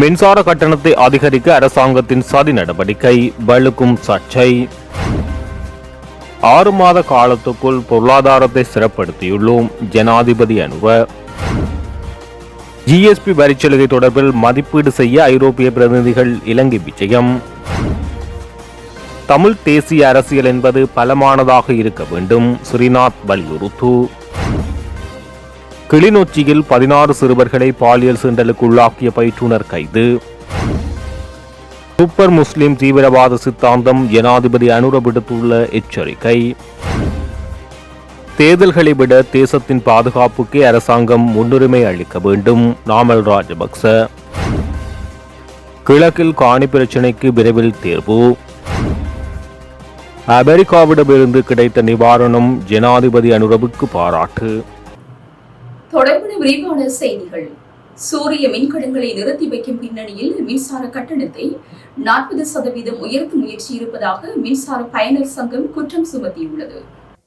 மின்சார கட்டணத்தை அதிகரிக்க அரசாங்கத்தின் சதி நடவடிக்கை வலுக்கும் சர்ச்சை. ஆறு மாத காலத்துக்குள் பொருளாதாரத்தை சிறப்படுத்தியுள்ளோம் ஜனாதிபதி அனுவ. ஜிஎஸ்பி வரிச்சலுகை தொடர்பில் மதிப்பீடு செய்ய ஐரோப்பிய பிரதிநிதிகள் இலங்கை விஜயம். தமிழ் தேசிய அரசியல் என்பது பலமானதாக இருக்க வேண்டும் ஸ்ரீநாத் வலியுறுத்து. கிளிநொச்சியில் பதினாறு சிறுவர்களை பாலியல் சீண்டலுக்கு உள்ளாக்கிய பயிற்றுனர் கைது. சூப்பர் முஸ்லிம் தீவிரவாத சித்தாந்தம் ஜனாதிபதி அனுர விடுத்துள்ள எச்சரிக்கை. தேர்தல்களை விட தேசத்தின் பாதுகாப்புக்கே அரசாங்கம் முன்னுரிமை அளிக்க வேண்டும். நாமல் ராஜபக்ச. கிழக்கில் காணி பிரச்சினைக்கு விரைவில் தேர்வு அமெரிக்காவிடமிருந்து கிடைத்த நிவாரணம் ஜனாதிபதி அனுரவுக்கு பாராட்டு. தொடர்பான விரிவான செய்திகள். சூரிய மின்கலங்களை நிறுத்தி வைக்கும் பின்னணியில் மின்சார கட்டணத்தை நாற்பது சதவீதம் உயர்த்த முயற்சி இருப்பதாக மின்சார பயனர் சங்கம் குற்றம் சுமத்தியுள்ளது.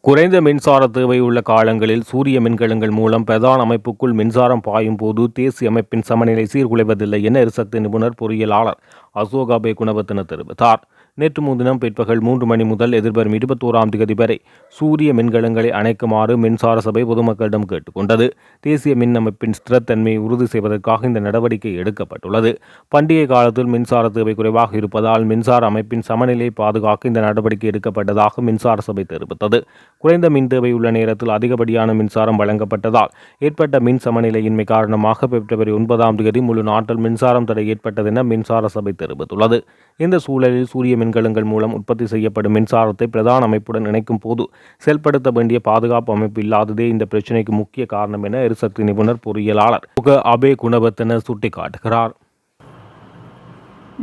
குறைந்த மின்சார தேவை உள்ள காலங்களில் சூரிய மின்கலங்கள் மூலம் பிரதான அமைப்புக்குள் மின்சாரம் பாயும் போது தேசிய அமைப்பின் சமநிலை சீர்குலைவதில்லை என எரிசக்தி நிபுணர் பொறியியலாளர் அசோகாபே குணவர்த்தன தெரிவித்தார். நேற்று முன்தினம் பிற்பகல் மூன்று மணி முதல் எதிர்வரும் இருபத்தோராம் தேதி வரை சூரிய மின்கலங்களை அணைக்குமாறு மின்சார சபை பொதுமக்களிடம் கேட்டுக்கொண்டது. தேசிய மின் அமைப்பின் ஸ்திரத்தன்மையை உறுதி செய்வதற்காக இந்த நடவடிக்கை எடுக்கப்பட்டுள்ளது. பண்டிகை காலத்தில் மின்சார தேவை குறைவாக இருப்பதால் மின்சார அமைப்பின் சமநிலையை பாதுகாக்க இந்த நடவடிக்கை எடுக்கப்பட்டதாக மின்சார சபை தெரிவித்தது. குறைந்த மின் தேவை உள்ள நேரத்தில் அதிகப்படியான மின்சாரம் வழங்கப்பட்டதால் ஏற்பட்ட மின் சமநிலையின்மை காரணமாக பிப்ரவரி ஒன்பதாம் தேதி முழு நாட்டில் மின்சாரம் தடை ஏற்பட்டதென மின்சார சபை தெரிவித்துள்ளது. இந்த சூழலில் சூரிய மின் மின்கலங்கள் மூலம் உற்பத்தி செய்யப்படும் மின்சாரத்தை பிரதான அமைப்புடன் இணைக்கும் போது செயல்படுத்த வேண்டிய பாதுகாப்பு அமைப்பு இல்லாததே இந்த பிரச்சினைக்கு முக்கிய காரணம் என எரிசக்தி நிபுணர் பொறியியலாளர் முக அபே குணவர்த்தன சுட்டிக்காட்டுகிறார்.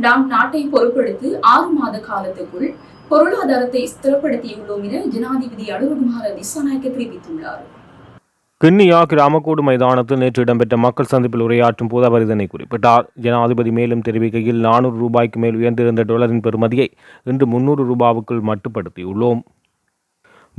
நாம் நாட்டை பொறுப்பெடுத்து ஆறு மாத காலத்துக்குள் பொருளாதாரத்தை ஸ்திரப்படுத்தியுள்ளோம் என ஜனாதிபதி அனுரகுமார திசாநாயக்க தெரிவித்துள்ளார். கிண்ணியா கிராமக்கூடு மைதானத்தில் நேற்று இடம்பெற்ற மக்கள் சந்திப்பில் உரையாற்றும் போது அவர் இதனை குறிப்பிட்டார். ஜனாதிபதி மேலும் தெரிவிக்கையில் நானூறு ரூபாய்க்கு மேல் உயர்ந்திருந்த டாலரின் பெறுமதியை இன்று முன்னூறு ரூபாவுக்குள் மட்டுப்படுத்தியுள்ளோம்.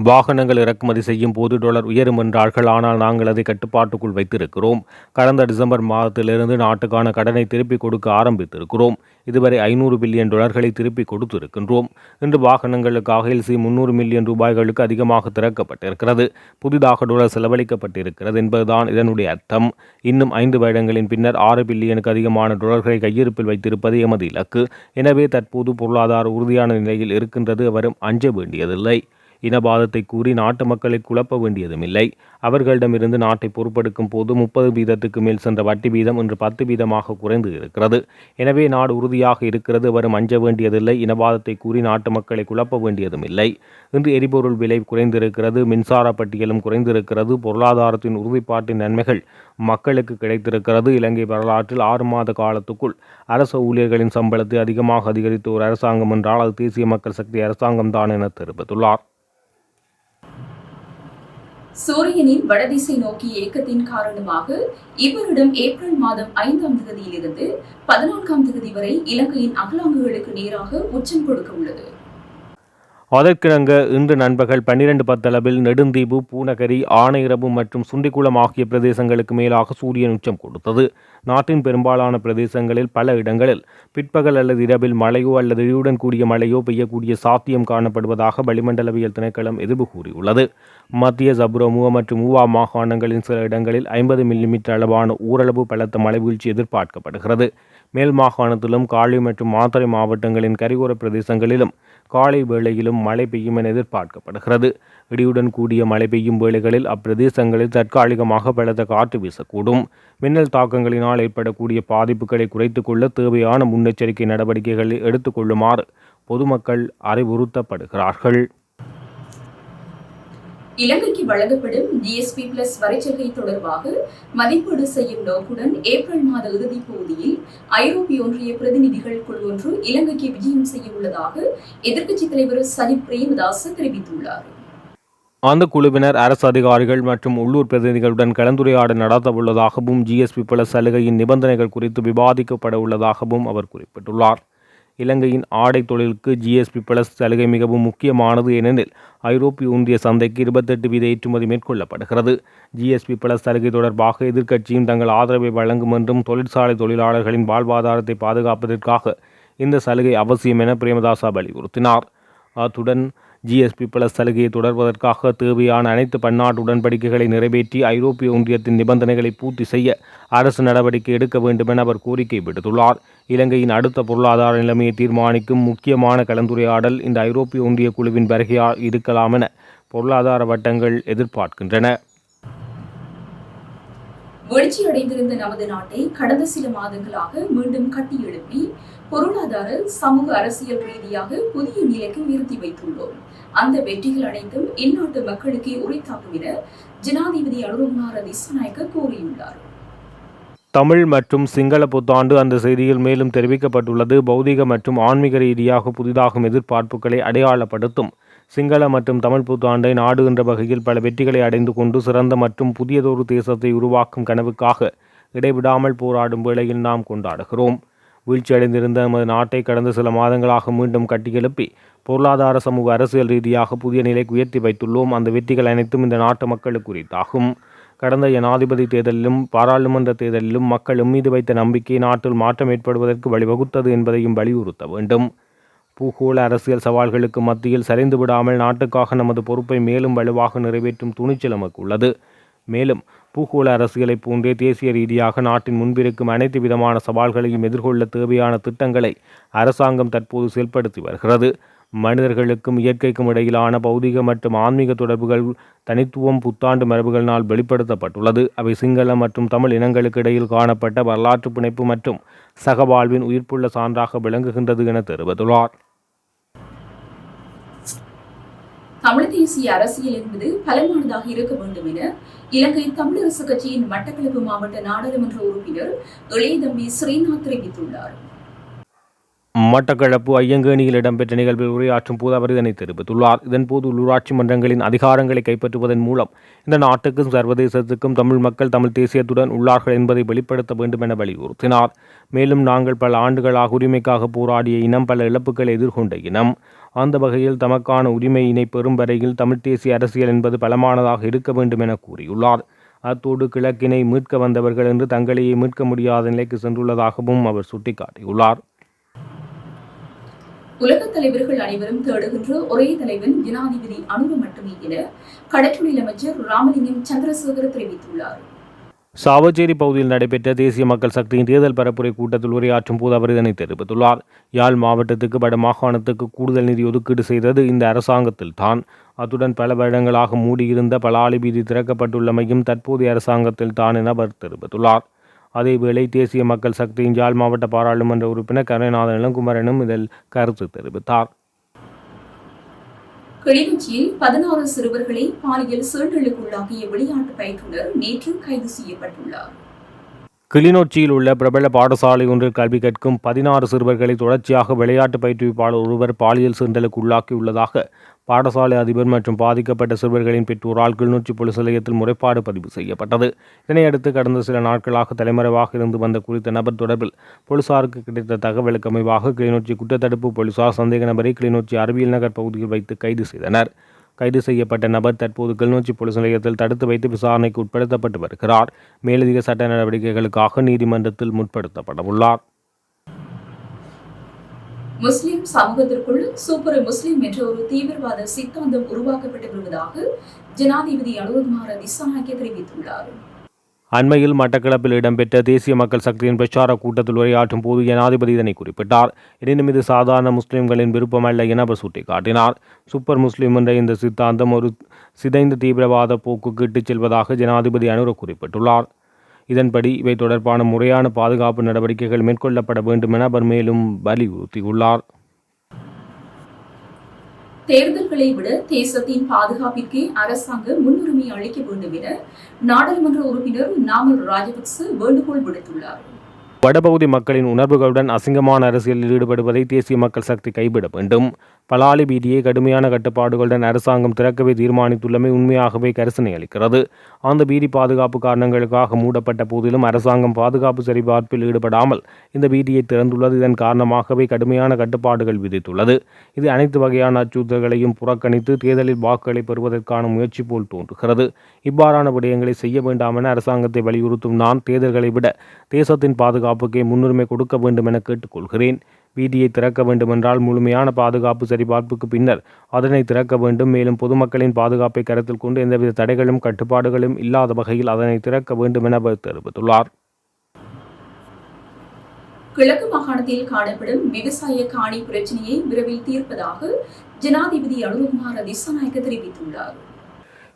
வாகனங்கள் இறக்குமதி செய்யும் போது டாலர் உயரும் என்றார்கள். ஆனால் நாங்கள் அதை கட்டுப்பாட்டுக்குள் வைத்திருக்கிறோம். கடந்த டிசம்பர் மாதத்திலிருந்து நாட்டுக்கான கடனை திருப்பிக் கொடுக்க ஆரம்பித்திருக்கிறோம். இதுவரை ஐநூறு பில்லியன் டாலர்களை திருப்பி கொடுத்திருக்கின்றோம். இன்று வாகனங்களுக்காக எல்சி முன்னூறு மில்லியன் ரூபாய்களுக்கு அதிகமாக திறக்கப்பட்டிருக்கிறது. புதிதாக டாலர் செலவழிக்கப்பட்டிருக்கிறது என்பதுதான் இதனுடைய அர்த்தம். இன்னும் ஐந்து வருடங்களின் பின்னர் ஆறு பில்லியனுக்கு அதிகமான டாலர்களை கையிருப்பில் வைத்திருப்பது எமது இலக்கு. எனவே தற்போது பொருளாதார உறுதியான நிலையில் இருக்கின்றது. அவரும் அஞ்ச வேண்டியதில்லை. இனவாதத்தை கூறி நாட்டு மக்களை குழப்ப வேண்டியதும் இல்லை அவர்களிடமிருந்து நாட்டை பொறுப்பெடுக்கும் போது முப்பது வீதத்துக்கு மேல் சென்ற வட்டி வீதம் இன்று பத்து வீதமாக குறைந்து இருக்கிறது. எனவே நாடு உறுதியாக இருக்கிறது. வரும் அஞ்ச வேண்டியதில்லை. இனவாதத்தை கூறி நாட்டு மக்களை குழப்ப வேண்டியதும் இல்லை இன்று எரிபொருள் விலை குறைந்திருக்கிறது. மின்சார பட்டியலும் குறைந்திருக்கிறது. பொருளாதாரத்தின் உறுதிப்பாட்டின் நன்மைகள் மக்களுக்கு கிடைத்திருக்கிறது. இலங்கை வரலாற்றில் ஆறு மாத காலத்துக்குள் அரசு ஊழியர்களின் சம்பளத்தை அதிகமாக அதிகரித்த ஒரு அரசாங்கம் என்றால் அது தேசிய மக்கள் சக்தி அரசாங்கம் தான் என தெரிவித்துள்ளார். சூரியனின் வடதிசை நோக்கி இயக்கத்தின் காரணமாக இவரிடம் ஏப்ரல் மாதம் ஐந்தாம் தேதியிலிருந்து பதினான்காம் தேதி வரை இலங்கையின் அகலாங்குகளுக்கு நேராக உச்சம் கொடுக்க உள்ளது. அதற்கிணங்க இன்று நண்பகல் பன்னிரண்டு பத்தளவில் நெடுந்தீவு பூநகரி ஆனையிரவு மற்றும் சுண்டிக்குளம் ஆகிய பிரதேசங்களுக்கு மேலாக சூரியன் உச்சம் கொடுத்தது. நாட்டின் பெரும்பாலான பிரதேசங்களில் பல இடங்களில் பிற்பகல் அல்லது இரவில் மழையோ அல்லது இடியுடன் கூடிய மழையோ பெய்யக்கூடிய சாத்தியம் காணப்படுவதாக வளிமண்டலவியல் திணைக்களம் எதிர்ப்பு கூறியுள்ளது. மத்திய சப்ரமுவ மற்றும் மூவா மாகாணங்களின் சில இடங்களில் ஐம்பது மில்லிமீட்டர் அளவான ஊரளவு பலத்த மழை வீழ்ச்சி எதிர்பார்க்கப்படுகிறது. மேல் மாகாணத்திலும் காளி மற்றும் மாத்தறை மாவட்டங்களின் கரையோர பிரதேசங்களிலும் காலை வேளையிலும் மழை பெய்யும் என எதிர்பார்க்கப்படுகிறது. இடியுடன் கூடிய மழை பெய்யும் வேளைகளில் அப்பிரதேசங்களில் தற்காலிகமாக பலத்த காற்று வீசக்கூடும். மின்னல் தாக்கங்களினால் ஏற்படக்கூடிய பாதிப்புகளை குறைத்து கொள்ள தேவையான முன்னெச்சரிக்கை நடவடிக்கைகளை எடுத்துக்கொள்ளுமாறு பொதுமக்கள் அறிவுறுத்தப்படுகிறார்கள். இலங்கைக்கு வழங்கப்படும் ஜிஎஸ்பி பிளஸ் வரிச்சலுகை தொடர்பாக மதிப்பீடு செய்யும் நோக்குடன் ஏப்ரல் மாத இறுதிப் பகுதியில் ஐரோப்பிய ஒன்றிய பிரதிநிதிகள் குழு ஒன்று இலங்கைக்கு விஜயம் செய்ய உள்ளதாக எதிர்க்கட்சித் தலைவர் சஜித் பிரேமதாச தெரிவித்துள்ளார். அந்த குழுவினர் அரசு அதிகாரிகள் மற்றும் உள்ளூர் பிரதிநிதிகளுடன் கலந்துரையாடல் நடத்தவுள்ளதாகவும் ஜிஎஸ்பி பிளஸ் சலுகையின் நிபந்தனைகள் குறித்து விவாதிக்கப்பட உள்ளதாகவும் அவர் குறிப்பிட்டுள்ளார். இலங்கையின் ஆடை தொழிலுக்கு ஜிஎஸ்பி பிளஸ் சலுகை மிகவும் முக்கியமானது ஏனெனில் ஐரோப்பிய ஒன்றிய சந்தைக்கு இருபத்தெட்டு வீத ஏற்றுமதி மேற்கொள்ளப்படுகிறது. ஜிஎஸ்பி பிளஸ் சலுகை தொடர்பாக எதிர்க்கட்சியும் தங்கள் ஆதரவை வழங்கும் என்றும் தொழிற்சாலை தொழிலாளர்களின் வாழ்வாதாரத்தை பாதுகாப்பதற்காக இந்த சலுகை அவசியம் என பிரேமதாசா வலியுறுத்தினார். அத்துடன் ஜிஎஸ்பி பிளஸ் சலுகையை தொடர்வதற்காக தேவையான அனைத்து பன்னாட்டு உடன்படிக்கைகளை நிறைவேற்றி ஐரோப்பிய ஒன்றியத்தின் நிபந்தனைகளை பூர்த்தி செய்ய அரசு நடவடிக்கை எடுக்க வேண்டும் என அவர் கோரிக்கை விடுத்துள்ளார். இலங்கையின் அடுத்த பொருளாதார நிலைமையை தீர்மானிக்கும் முக்கியமான கலந்துரையாடல் இந்த ஐரோப்பிய ஒன்றிய குழுவின் வருகையால் இருக்கலாம் என பொருளாதார வட்டங்கள் எதிர்பார்க்கின்றன. வீழ்ச்சியடைந்திருந்த நமது நாட்டை கடந்த சில மாதங்களாக மீண்டும் கட்டியெழுப்பி பொருளாதார சமூக அரசியல் ரீதியாக புதிய நிலைக்கு உயர்த்தி வைத்துள்ளோம். அந்த வெற்றிகள் அனைத்தும் இந்நாட்டு மக்களுக்கே உரித்தாகும் என ஜனாதிபதி அனுரகுமார திசாநாயக்க கூறியுள்ளார். தமிழ் மற்றும் சிங்கள புத்தாண்டு அந்த செய்தியில் மேலும் தெரிவிக்கப்பட்டுள்ளது. பௌதிக மற்றும் ஆன்மீக ரீதியாக புதிதாகும் எதிர்பார்ப்புகளை அடையாளப்படுத்தும் சிங்கள மற்றும் தமிழ் புத்தாண்டை நாடு என்ற வகையில் பல வெற்றிகளை அடைந்து கொண்டு சிறந்த மற்றும் புதியதொரு தேசத்தை உருவாக்கும் கனவுக்காக இடைவிடாமல் போராடும் வேளையில் நாம் கொண்டாடுகிறோம். வீழ்ச்சியடைந்திருந்த நமது நாட்டை கடந்த சில மாதங்களாக மீண்டும் கட்டியெழுப்பி பொருளாதார சமூக அரசியல் ரீதியாக புதிய நிலைக்கு உயர்த்தி வைத்துள்ளோம். அந்த வெற்றிகள் அனைத்தும் இந்த நாட்டு மக்களுக்கு குறித்தாகும் கடந்த ஜனாதிபதி தேர்தலிலும் பாராளுமன்ற தேர்தலிலும் மக்கள் மீது வைத்த நம்பிக்கை நாட்டில் மாற்றம் ஏற்படுவதற்கு வழிவகுத்தது என்பதையும் வலியுறுத்த வேண்டும். பூகோள அரசியல் சவால்களுக்கு மத்தியில் சரிந்து விடாமல் நாட்டுக்காக நமது பொறுப்பை மேலும் வலுவாக நிறைவேற்றும் துணிச்சல் நமக்கு உள்ளது மேலும் பூகோள அரசியலைப் போன்றே தேசிய ரீதியாக நாட்டின் முன்பிருக்கும் அனைத்து விதமான சவால்களையும் எதிர்கொள்ள தேவையான திட்டங்களை அரசாங்கம் தற்போது செயல்படுத்தி வருகிறது. மனிதர்களுக்கும் இயற்கைக்கும் இடையிலான பௌதிக மற்றும் ஆன்மீக தொடர்புகள் தனித்துவம் புத்தாண்டு மரபுகளினால் வெளிப்படுத்தப்பட்டுள்ளது. அவை சிங்கள மற்றும் தமிழ் இனங்களுக்கு இடையில் காணப்பட்ட வரலாற்று பிணைப்பு மற்றும் சகவாழ்வின் உயிர்ப்புள்ள சான்றாக விளங்குகின்றது என தெரிவித்துள்ளார். தமிழ் தேசிய அரசியல் என்பது பலமானதாக இருக்க வேண்டும் என இலங்கை தமிழரசு கட்சியின் மட்டக்களப்பு மாவட்ட நாடாளுமன்ற உறுப்பினர் இளையதம்பி ஸ்ரீநாத் தெரிவித்துள்ளார். மட்டக்களப்பு ஐயங்கேணியில் இடம்பெற்ற நிகழ்வில் உரையாற்றும் போது அவர் இதனை தெரிவித்துள்ளார் இதன்போது உள்ளூராட்சி மன்றங்களின் அதிகாரங்களை கைப்பற்றுவதன் மூலம் இந்த நாட்டுக்கும் சர்வதேசத்துக்கும் தமிழ் மக்கள் தமிழ் தேசியத்துடன் உள்ளார்கள் என்பதை வெளிப்படுத்த வேண்டும் என வலியுறுத்தினார். மேலும் நாங்கள் பல ஆண்டுகளாக உரிமைக்காக போராடிய இனம் பல இழப்புகளை எதிர்கொண்ட இனம். அந்த வகையில் தமக்கான உரிமையினை பெறும் வரையில் தமிழ் தேசிய அரசியல் என்பது பலமானதாக இருக்க வேண்டும் என கூறியுள்ளார். அத்தோடு கிழக்கினை மீட்க வந்தவர்கள் என்று தங்களையே மீட்க முடியாத நிலைக்கு சென்றுள்ளதாகவும் அவர் சுட்டிக்காட்டியுள்ளார். உலக தலைவர்கள் அனைவரும் தேடுகின்ற ஒரே தலைவன் ஜனாதிபதி அனுர மட்டுமே என கடற்றொழில் அமைச்சர் ராமலிங்கம் சந்திரசேகர் தெரிவித்துள்ளார். சாவச்சேரி பகுதியில் நடைபெற்ற தேசிய மக்கள் சக்தியின் தேர்தல் பரப்புரை கூட்டத்தில் உரையாற்றும் போது அவர் இதனை தெரிவித்துள்ளார். யாழ் மாவட்டத்துக்கு வட மாகாணத்துக்கு கூடுதல் நிதி ஒதுக்கீடு செய்தது இந்த அரசாங்கத்தில் தான். அத்துடன் பல வருடங்களாக மூடியிருந்த பலாலி வீதி திறக்கப்பட்டுள்ளமையும் தற்போதைய அரசாங்கத்தில் தான் என அவர் தெரிவித்துள்ளார். அதேவேளை தேசிய மக்கள் சக்தியின் யாழ் மாவட்ட பாராளுமன்ற உறுப்பினர் கருணாநாதன் இளங்குமரனும் இதில் கருத்து தெரிவித்தார். கிளிநொச்சியில் பதினாறு சிறுவர்களை பாலியல் சீண்டலுக்குள்ளாகிய விளையாட்டு பயிற்றுனர் நேற்று கைது செய்யப்பட்டுள்ளார். கிளிநொச்சியில் உள்ள பிரபல பாடசாலை ஒன்றில் கல்வி கற்கும் பதினாறு சிறுவர்களை தொடர்ச்சியாக விளையாட்டு பயிற்றுவிப்பாளர் ஒருவர் பாலியல் சீண்டலுக்கு உள்ளாக்கியுள்ளதாக பாடசாலை அதிபர் மற்றும் பாதிக்கப்பட்ட சிறுவர்களின் பெற்றோரால் கிளிநொச்சி போலீஸ் நிலையத்தில் முறைப்பாடு பதிவு செய்யப்பட்டது. இதனையடுத்து கடந்த சில நாட்களாக தலைமறைவாக இருந்து வந்த குறித்த நபர் தொடர்பில் போலீசாருக்கு கிடைத்த தகவலுக்கு அமைவாக கிளிநொச்சி குற்றத்தடுப்பு போலீசார் சந்தேக நபரை கிளிநொச்சி அறிவியல் நகர் பகுதியில் வைத்து கைது செய்தனர். கைது செய்யப்பட்ட நபர் தற்போது கிளிநொச்சி போலீஸ் நிலையத்தில் தடுத்து வைத்து விசாரணைக்கு உட்படுத்தப்பட்டு வருகிறார். மேலதிக சட்ட நடவடிக்கைகளுக்காக நீதிமன்றத்தில் முற்படுத்தப்படவுள்ளார் முஸ்லிம் சமூகத்திற்குள் சூப்பர் முஸ்லிம் என்ற ஒரு தீவிரவாத சித்தாந்தம் உருவாக்கப்பட்டு வருவதாக ஜனாதிபதி அனுரகுமார திசாநாயக்க தெரிவித்துள்ளார். அண்மையில் மட்டக்களப்பில் இடம்பெற்ற தேசிய மக்கள் சக்தியின் பிரச்சார கூட்டத்தில் உரையாற்றும் போது ஜனாதிபதி இதனை குறிப்பிட்டார். எனினும் இது சாதாரண முஸ்லிம்களின் விருப்பமல்ல என அவர் சுட்டிக்காட்டினார். சூப்பர் முஸ்லிம் என்ற இந்த சித்தாந்தம் ஒரு சிதைந்த தீவிரவாத போக்குக்கு இட்டுச் செல்வதாக ஜனாதிபதி அனுர குறிப்பிட்டுள்ளார். இதன்படி இவை தொடர்பான முறையான பாதுகாப்பு நடவடிக்கைகள் மேற்கொள்ளப்பட வேண்டும் என அவர் மேலும் வலியுறுத்தியுள்ளார். தேர்தல்களை விட தேசத்தின் பாதுகாப்பிற்கே அரசாங்கம் முன்னுரிமை அளிக்க வேண்டும் என நாடாளுமன்ற உறுப்பினர் நாமல் ராஜபக்ச வேண்டுகோள் விடுத்துள்ளார். வடபகுதி மக்களின் உணர்வுகளுடன் அசிங்கமான அரசியலில் ஈடுபடுவதை தேசிய மக்கள் சக்தி கைவிட வேண்டும். பலாலி வீதியை கடுமையான கட்டுப்பாடுகளுடன் அரசாங்கம் திறக்கவே தீர்மானித்துள்ளமை உண்மையாகவே கரிசனை அளிக்கிறது. அந்த வீதி பாதுகாப்பு காரணங்களுக்காக மூடப்பட்ட போதிலும் அரசாங்கம் பாதுகாப்பு சரிபார்ப்பில் ஈடுபடாமல் இந்த வீதியை திறந்துள்ளது. இதன் காரணமாகவே கடுமையான கட்டுப்பாடுகள் விதித்துள்ளது. இது அனைத்து வகையான அச்சுறுத்தல்களையும் புறக்கணித்து தேர்தலில் வாக்குகளை பெறுவதற்கான முயற்சி போல் தோன்றுகிறது. இவ்வாறான விடயங்களை செய்ய வேண்டாம் என அரசாங்கத்தை வலியுறுத்தும் நான் தேர்தல்களை விட தேசத்தின் பாதுகாப்புக்கே முன்னுரிமை கொடுக்க வேண்டும் என கேட்டுக்கொள்கிறேன். வீதியை திறக்க வேண்டுமென்றால் முழுமையான பாதுகாப்பு சரிபார்ப்புக்கு பின்னர் அதனை திறக்க வேண்டும். மேலும் பொதுமக்களின் பாதுகாப்பை கருத்தில் கொண்டு எந்தவித தடைகளும் கட்டுப்பாடுகளும் இல்லாத வகையில் அதனை திறக்க வேண்டும் என அவர் தெரிவித்துள்ளார். கிழக்கு மாகாணத்தில் காணப்படும் விவசாய காணி பிரச்சினையை விரைவில் தீர்ப்பதாக ஜனாதிபதி அனுரகுமார் திசாநாயக்க தெரிவித்துள்ளார்.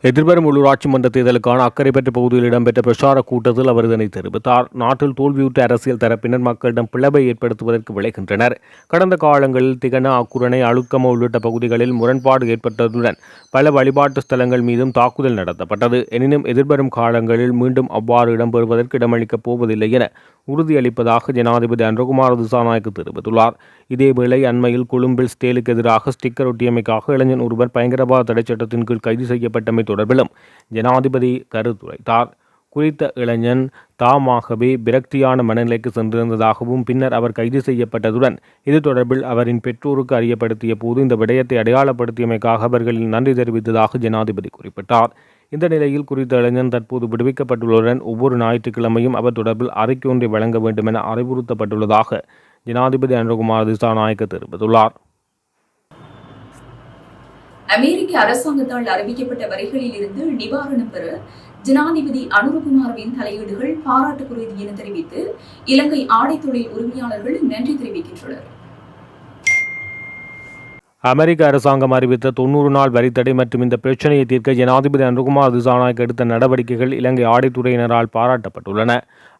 எதிர்வரும் உள்ளூராட்சி மன்ற தேர்தலுக்கான அக்கறை பெற்ற பகுதியில் இடம்பெற்ற பிரச்சார கூட்டத்தில் அவர் இதனை தெரிவித்தார். நாட்டில் தோல்வியுற்ற அரசியல் தரப்பினர் மக்களிடம் பிளவை ஏற்படுத்துவதற்கு விளைகின்றனர். கடந்த காலங்களில் திகன அக்குரணை அழுக்கம உள்ளிட்ட பகுதிகளில் முரண்பாடு ஏற்பட்டதுடன் பல வழிபாட்டு ஸ்தலங்கள் மீதும் தாக்குதல் நடத்தப்பட்டது. எனினும் எதிர்வரும் காலங்களில் மீண்டும் அவ்வாறு இடம்பெறுவதற்கு இடமளிக்கப் போவதில்லை என உறுதியளிப்பதாக ஜனாதிபதி அன்றகுமார் திசாநாயக்கு தெரிவித்துள்ளார். இதேவேளை அண்மையில் கொழும்பில் ஸ்டேலுக்கு எதிராக ஸ்டிக்கர் ஒட்டியமைக்காக இளைஞன் ஒருவர் பயங்கரவாத தடைச்சட்டத்தின் கீழ் கைது செய்யப்பட்டமை தொடர்பிலும் ஜனாதிபதி கருத்துரைத்தார். குறித்த இளைஞன் தாமாகவே விரக்தியான மனநிலைக்கு சென்றிருந்ததாகவும் பின்னர் அவர் கைது செய்யப்பட்டதுடன் இது தொடர்பில் அவரின் பெற்றோருக்கு அறியப்படுத்திய போது இந்த விடயத்தை அடையாளப்படுத்தியமைக்காக அவர்களின் நன்றி தெரிவித்ததாக ஜனாதிபதி குறிப்பிட்டார். இந்த நிலையில் குறித்த இளைஞன் தற்போது விடுவிக்கப்பட்டுள்ளதுடன் ஒவ்வொரு ஞாயிற்றுக்கிழமையும் அவர் தொடர்பில் அறிக்கை ஒன்றை வழங்க வேண்டும் என அறிவுறுத்தப்பட்டுள்ளதாக ஜனாதிபதி அனுகுமார் திசாநாயக்க தெரிவித்துள்ளார். அமெரிக்க அரசாங்கத்தால் அறிவிக்கப்பட்ட வரிகளில் இருந்து நிவாரணம் பெற ஜனாதிபதி அனுரகுமாரவின் தலையீடுகள் பாராட்டுக்குரியது என தெரிவித்து இலங்கை ஆடை தொழில் உரிமையாளர்கள் நன்றி தெரிவிக்கின்றனர். அமெரிக்க அரசாங்கம் அறிவித்த தொண்ணூறு நாள் வரித்தடை மற்றும் இந்த பிரச்சனையை தீர்க்க ஜனாதிபதி அனுகுமார் திசாநாயக் எடுத்த நடவடிக்கைகள் இலங்கை ஆடைத்துறையினரால் பாராட்டப்பட்டுள்ளன.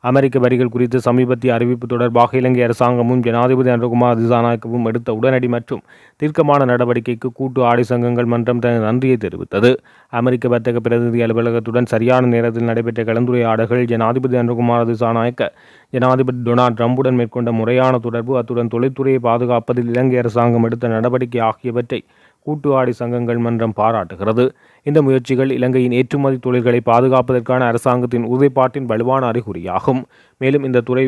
அமெரிக்க வரிகள் குறித்து சமீபத்திய அறிவிப்பு தொடர்பாக இலங்கை அரசாங்கமும் ஜனாதிபதி அனுகுமார் திசாநாயக்கவும் எடுத்த உடனடி மற்றும் தீர்க்கமான நடவடிக்கைக்கு கூட்டு ஆடை சங்கங்கள் மன்றம் தனது நன்றியை தெரிவித்தது. அமெரிக்க வர்த்தக பிரதிநிதி அலுவலகத்துடன் சரியான நேரத்தில் நடைபெற்ற கலந்துரையாடல்கள் ஜனாதிபதி அனுகுமார் திசாநாயக்க ஜனாதிபதி டொனால்ட் ட்ரம்புடன் மேற்கொண்ட முறையான தொடர்பு அத்துடன் தொழில்துறையை பாதுகாப்பதில் இலங்கை அரசாங்கம் எடுத்த நடவடிக்கை ஆகியவற்றை கூட்டு சங்கங்கள் மன்றம் பாராட்டுகிறது. இந்த முயற்சிகள் இலங்கையின் ஏற்றுமதி தொழில்களை பாதுகாப்பதற்கான அரசாங்கத்தின் உறுதிப்பாட்டின் வலுவான அறிகுறியாகும். மேலும் இந்த துறை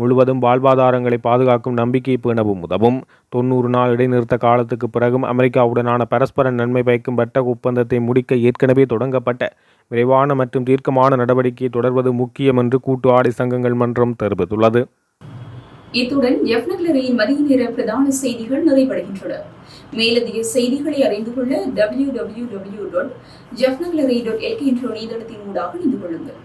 முழுவதும் வாழ்வாதாரங்களை பாதுகாக்கும் நம்பிக்கை பேணவும் உதவும். தொண்ணூறு நாள் இடைநிறுத்த காலத்துக்கு பிறகும் அமெரிக்காவுடனான பரஸ்பர நன்மை பயக்கும் வர்த்தக ஒப்பந்தத்தை முடிக்க ஏற்கனவே தொடங்கப்பட்ட விரைவான மற்றும் தீர்க்கமான நடவடிக்கையை தொடர்வது முக்கியம் என்று கூட்டு ஆடை சங்கங்கள் மன்றம் தெரிவித்துள்ளது. இத்துடன் மதிய நேர பிரதான செய்திகள் நிறைவடைகின்றன. மேலதிக செய்திகளை அறிந்து கொள்ள W W W dot Jaffnagallery dot LK என்ற இணையதளத்தின் ஊடாக இணைந்து கொள்ளுங்கள்.